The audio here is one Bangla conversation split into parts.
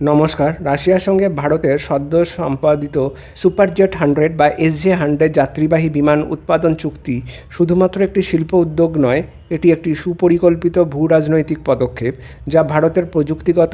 নমস্কার। রাশিয়ার সঙ্গে ভারতের সদ্য সম্পাদিত সুপারজেট হান্ড্রেড বা এসজে হান্ড্রেড যাত্রীবাহী বিমান উৎপাদন চুক্তি শুধুমাত্র একটি শিল্প উদ্যোগ নয়, এটি একটি সুপরিকল্পিত ভূ রাজনৈতিক পদক্ষেপ যা ভারতের প্রযুক্তিগত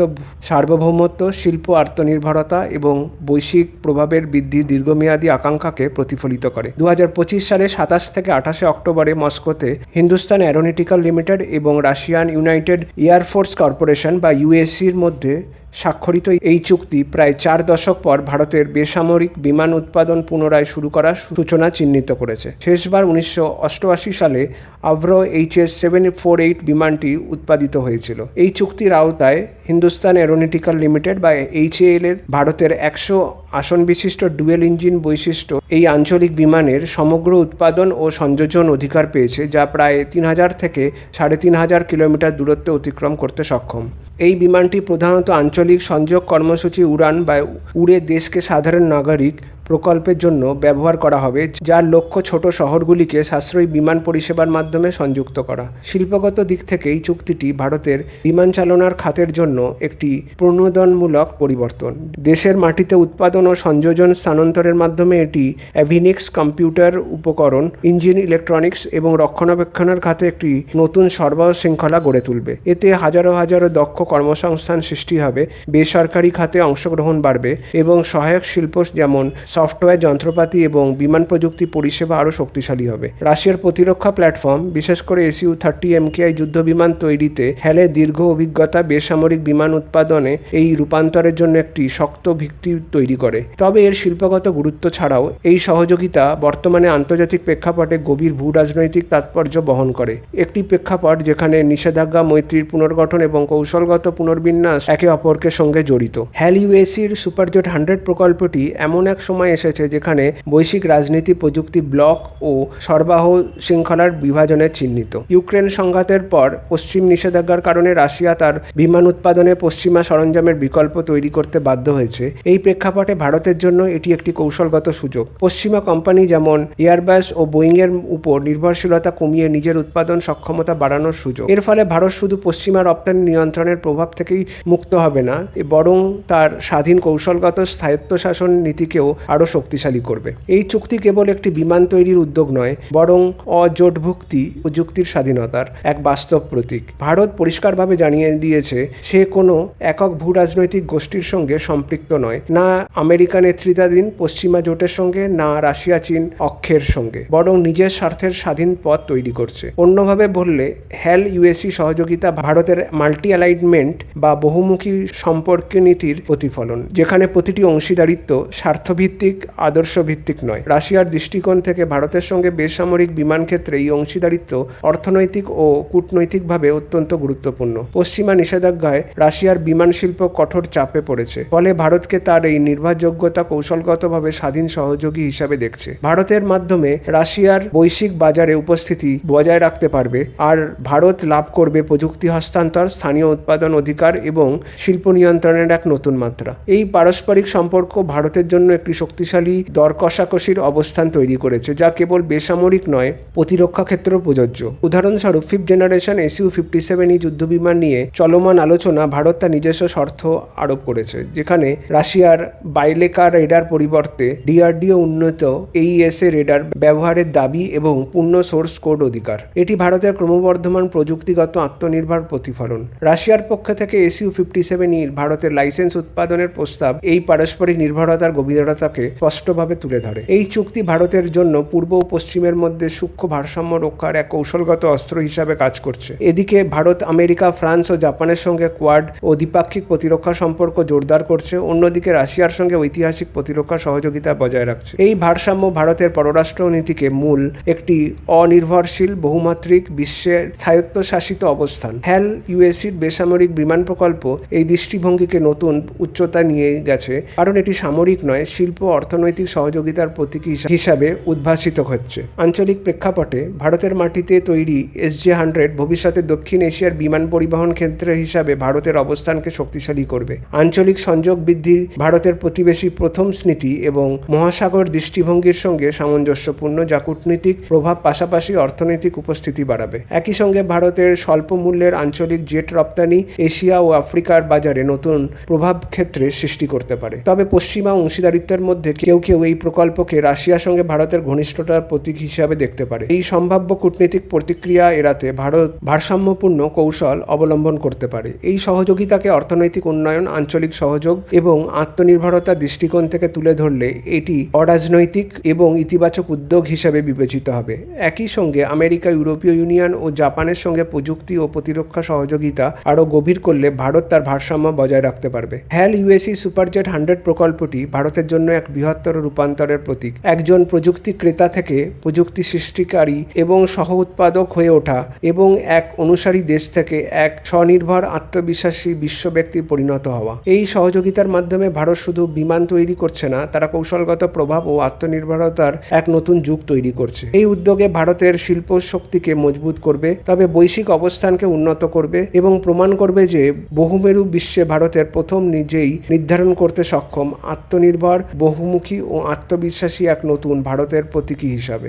সার্বভৌমত্ব, শিল্প আত্মনির্ভরতা এবং বৈশ্বিক প্রভাবের বৃদ্ধি দীর্ঘমেয়াদী আকাঙ্ক্ষাকে প্রতিফলিত করে। দু পঁচিশ সালে সাতাশ থেকে আঠাশে অক্টোবরে মস্কোতে হিন্দুস্তান অ্যারোনিটিক্যাল লিমিটেড এবং Russian united air force corporation বা ইউএসসির মধ্যে স্বাক্ষরিত এই চুক্তি প্রায় চার দশক পর ভারতের বেসামরিক বিমান উৎপাদন পুনরায় শুরু করার সূচনা চিহ্নিত করেছে। শেষবার উনিশশো অষ্টআশি সালে Avro HS seven four eight বিমানটি উৎপাদিত হয়েছিল। এই চুক্তির আওতায় হিন্দুস্তান অ্যারোনিটিক্যাল লিমিটেড বা এইচএএল এর ভারতের একশো আসন বিশিষ্ট ডুয়েল ইঞ্জিন বৈশিষ্ট্য এই আঞ্চলিক বিমানের সমগ্র উৎপাদন ও সংযোজন অধিকার পেয়েছে, যা প্রায় তিন হাজার থেকে সাড়ে তিন হাজার কিলোমিটার দূরত্ব অতিক্রম করতে সক্ষম। এই বিমানটি প্রধানত আঞ্চলিক সংযোগ কর্মসূচি উড়ান বা উড়ে দেশকে সাধারণ নাগরিক প্রকল্পের জন্য ব্যবহার করা হবে, যার লক্ষ্য ছোট শহরগুলিকে সাশ্রয়ী বিমান পরিষেবার মাধ্যমে সংযুক্ত করা। শিল্পগত দিক থেকে এই চুক্তিটি ভারতের বিমান চালনার খাতের জন্য একটি প্রণোদনমূলক পরিবর্তন। দেশের মাটিতে উৎপাদন ও সংযোজন স্থানান্তরের মাধ্যমে এটি অ্যাভিনিক্স কম্পিউটার উপকরণ, ইঞ্জিন ইলেকট্রনিক্স এবং রক্ষণাবেক্ষণের খাতে একটি নতুন সরবরাহ শৃঙ্খলা গড়ে তুলবে। এতে হাজারো হাজারো দক্ষ কর্মসংস্থান সৃষ্টি হবে, বেসরকারি খাতে অংশগ্রহণ বাড়বে এবং সহায়ক শিল্প যেমন সফটওয়্যার যন্ত্রপাতি এবং বিমান প্রযুক্তি পরিষেবা আরও শক্তিশালী হবে। রাশিয়ার প্রতিরক্ষা প্ল্যাটফর্ম, বিশেষ করে এসইউ থার্টি এমকেআই যুদ্ধ বিমান তৈরিতে হ্যালে দীর্ঘ অভিজ্ঞতা বেসামরিক বিমান উৎপাদনে এই রূপান্তরের জন্য একটি শক্ত ভিত্তি তৈরি করে। তবে এর শিল্পগত গুরুত্ব ছাড়াও এই সহযোগিতা বর্তমানে আন্তর্জাতিক প্রেক্ষাপটে গভীর ভূ রাজনৈতিক তাৎপর্য বহন করে। একটি প্রেক্ষাপট যেখানে নিষেধাজ্ঞা, মৈত্রীর পুনর্গঠন এবং কৌশলগত পুনর্বিন্যাস একে অপরকে সঙ্গে জড়িত। হ্যাল ইউএসির সুপারজেট হান্ড্রেড প্রকল্পটি এমন এক সময় এসেছে যেখানে বৈশ্বিক রাজনীতি প্রযুক্তি ব্লক ও সরবরাহ শৃঙ্খলার বিভাজনে চিহ্নিত। ইউক্রেন সংঘাতের পর পশ্চিম নিষেধাজ্ঞার কারণে রাশিয়া তার বিমান উৎপাদনে পশ্চিমা সরঞ্জামের বিকল্প তৈরি করতে বাধ্য হয়েছে। এই প্রেক্ষাপটে ভারতের জন্য এটি একটি কৌশলগত সুযোগ। পশ্চিমা কোম্পানি যেমন এয়ারবাস ও বোয়িংয়ের উপর নির্ভরশীলতা কমিয়ে নিজের উৎপাদন সক্ষমতা বাড়ানোর সুযোগ। এর ফলে ভারত শুধু পশ্চিমা রপ্তানি নিয়ন্ত্রণের প্রভাব থেকেই মুক্ত হবে না বরং তার স্বাধীন কৌশলগত স্থায়ত্বশাসন নীতিকেও আরও শক্তিশালী করবে। এই চুক্তি কেবল একটি বিমান তৈরির উদ্যোগ নয়, বরং অজোটভুক্তি ও যুক্তির স্বাধীনতার এক বাস্তব প্রতীক। ভারত পরিষ্কারভাবে জানিয়ে দিয়েছে, সে কোনো একক ভূ রাজনৈতিক গোষ্ঠীর সঙ্গে সম্পৃক্ত নয়, না আমেরিকা নেতৃত্বাধীন পশ্চিমা জোটের সঙ্গে, না রাশিয়া, চীন অক্ষের সঙ্গে, বরং নিজের স্বার্থের স্বাধীন পথ তৈরি করছে। অন্যভাবে বললে হ্যাল ইউএসি সহযোগিতা ভারতের মাল্টি অ্যালাইনমেন্ট বা বহুমুখী সম্পর্ক নীতির প্রতিফলন, যেখানে প্রতিটি অংশীদারিত্ব স্বার্থভিত্তিক আদর্শ ভিত্তিক নয়। রাশিয়ার দৃষ্টিকোণ থেকে ভারতের সঙ্গে বেসামরিক বিমান ক্ষেত্রে এই অংশীদারিত্ব অর্থনৈতিক ও কূটনৈতিকভাবে অত্যন্ত গুরুত্বপূর্ণ। পশ্চিমা নিষেধাজ্ঞায় রাশিয়ার বিমান শিল্প কঠোর চাপে পড়েছে, ফলে ভারতকে তার এই নির্ভরযোগ্যতা কৌশলগতভাবে স্বাধীন সহযোগী হিসাবে দেখছে। ভারতের মাধ্যমে রাশিয়ার বৈশ্বিক বাজারে উপস্থিতি বজায় রাখতে পারবে, আর ভারত লাভ করবে প্রযুক্তি হস্তান্তর, স্থানীয় উৎপাদন অধিকার এবং শিল্প নিয়ন্ত্রণের এক নতুন মাত্রা। এই পারস্পরিক সম্পর্ক ভারতের জন্য একটি শক্তিশালী দর কষাকষির অবস্থান তৈরি করেছে, যা কেবল বেসামরিক নয়, প্রতিরক্ষা ক্ষেত্রেও প্রযোজ্য। উদাহরণস্বরূপ fifth generation SU fifty seven E যুদ্ধবিমান নিয়ে চলমান আলোচনা ভারত তার নিজস্ব শর্ত আরোপ করেছে, যেখানে রাশিয়ার বাইলেকার রেডার পরিবর্তে ডিআরডিও উন্নত এইএস এ রেডার ব্যবহারের দাবি এবং পূর্ণ সোর্স কোড অধিকার। এটি ভারতের ক্রমবর্ধমান প্রযুক্তিগত আত্মনির্ভর প্রতিফলন। রাশিয়ার পক্ষ থেকে এসইউ ফিফটি সেভেন ই ভারতের লাইসেন্স উৎপাদনের প্রস্তাব এই পারস্পরিক নির্ভরতার গভীরতাকে স্পষ্টভাবে তুলে ধরে। এই চুক্তি ভারতের জন্য পূর্ব ও পশ্চিমের মধ্যে সূক্ষ্ম ভারসাম্য রক্ষার এক কৌশলগত অস্ত্র হিসাবে কাজ করছে। এদিকে ভারত, আমেরিকা, ফ্রান্স ও জাপানের সঙ্গে কোয়াড ও দ্বিপাক্ষিক প্রতিরক্ষা সম্পর্ক জোরদার করছে। অন্যদিকে রাশিয়ার সঙ্গে ঐতিহাসিক প্রতিরক্ষা সহযোগিতা বজায় রাখছে। এই ভারসাম্য ভারতের পররাষ্ট্র নীতিকে মূল একটি অনির্ভরশীল, বহুমাত্রিক, বিশ্বের স্থায়ত্বশাসিত অবস্থান। হ্যাল ইউএসির বেসামরিক বিমান প্রকল্প এই দৃষ্টিভঙ্গিকে নতুন উচ্চতা নিয়ে গেছে, কারণ এটি সামরিক নয়, শিল্প অর্থনৈতিক সহযোগিতার প্রতীক হিসাবে উদ্ভাসিত হচ্ছে। আঞ্চলিক প্রেক্ষাপটে ভারতের মাটিতে তৈরি এস জে হান্ড্রেড ভবিষ্যতে দক্ষিণ এশিয়ার বিমান পরিবহন ক্ষেত্র হিসাবে ভারতের অবস্থানকে শক্তিশালী করবে। আঞ্চলিক সংযোগ বৃদ্ধির ভারতের প্রতিবেশী প্রথম স্মৃতি এবং মহাসাগর দৃষ্টিভঙ্গির সঙ্গে সামঞ্জস্যপূর্ণ যা কূটনীতিক প্রভাব পাশাপাশি অর্থনৈতিক উপস্থিতি বাড়াবে। একই সঙ্গে ভারতের স্বল্প মূল্যের আঞ্চলিক জেট রপ্তানি এশিয়া ও আফ্রিকার বাজারে নতুন প্রভাব ক্ষেত্রে সৃষ্টি করতে পারে। তবে পশ্চিমা অংশীদারিত্বের মধ্যে কেউ কেউ এই প্রকল্পকে রাশিয়ার সঙ্গে ভারতের ঘনিষ্ঠতার প্রতীক হিসাবে দেখতে পারে। এই সম্ভাব্য কূটনীতিক প্রতিক্রিয়া এড়াতে ভারত ভারসাম্যপূর্ণ কৌশল অবলম্বন করতে পারে। এই সহযোগিতাকে অর্থনৈতিক উন্নয়ন, আঞ্চলিক সহযোগ এবং আত্মনির্ভরতা দৃষ্টিকোণ থেকে তুলে ধরলে এটি অরাজনৈতিক এবং ইতিবাচক উদ্যোগ হিসাবে বিবেচিত হবে। একই সঙ্গে আমেরিকা, ইউরোপীয় ইউনিয়ন ও জাপানের সঙ্গে প্রযুক্তি ও প্রতিরক্ষা সহযোগিতা আরও গভীর করলে ভারত তার ভারসাম্য বজায় রাখতে পারবে। হ্যাল ইউএসি সুপারজেট হান্ড্রেড প্রকল্পটি ভারতের জন্য এক বৃহত্তর রূপান্তরের প্রতীক। একজন প্রযুক্তি ক্রেতা থেকে প্রযুক্তি সৃষ্টিকারী এবং সহ উৎপাদক হয়ে ওঠা এবং এক অনুসারী দেশ থেকে এক স্বনির্ভর আত্মবিশ্বাসী বিশ্ব ব্যক্তি পরিণত হওয়া। এই সহযোগিতার মাধ্যমে ভারত শুধু বিমান তৈরি করছে না, তারা কৌশলগত প্রভাব ও আত্মনির্ভরতার এক নতুন যুগ তৈরি করছে। এই উদ্যোগে ভারতের শিল্প শক্তিকে মজবুত করবে, তবে বৈশ্বিক অবস্থানকে উন্নত করবে এবং প্রমাণ করবে যে বহুমেরু বিশ্বে ভারতের প্রথম নিজেই নির্ধারণ করতে সক্ষম, আত্মনির্ভর বহুমুখী ও আত্মবিশ্বাসী এক নতুন ভারতের প্রতীকী হিসাবে।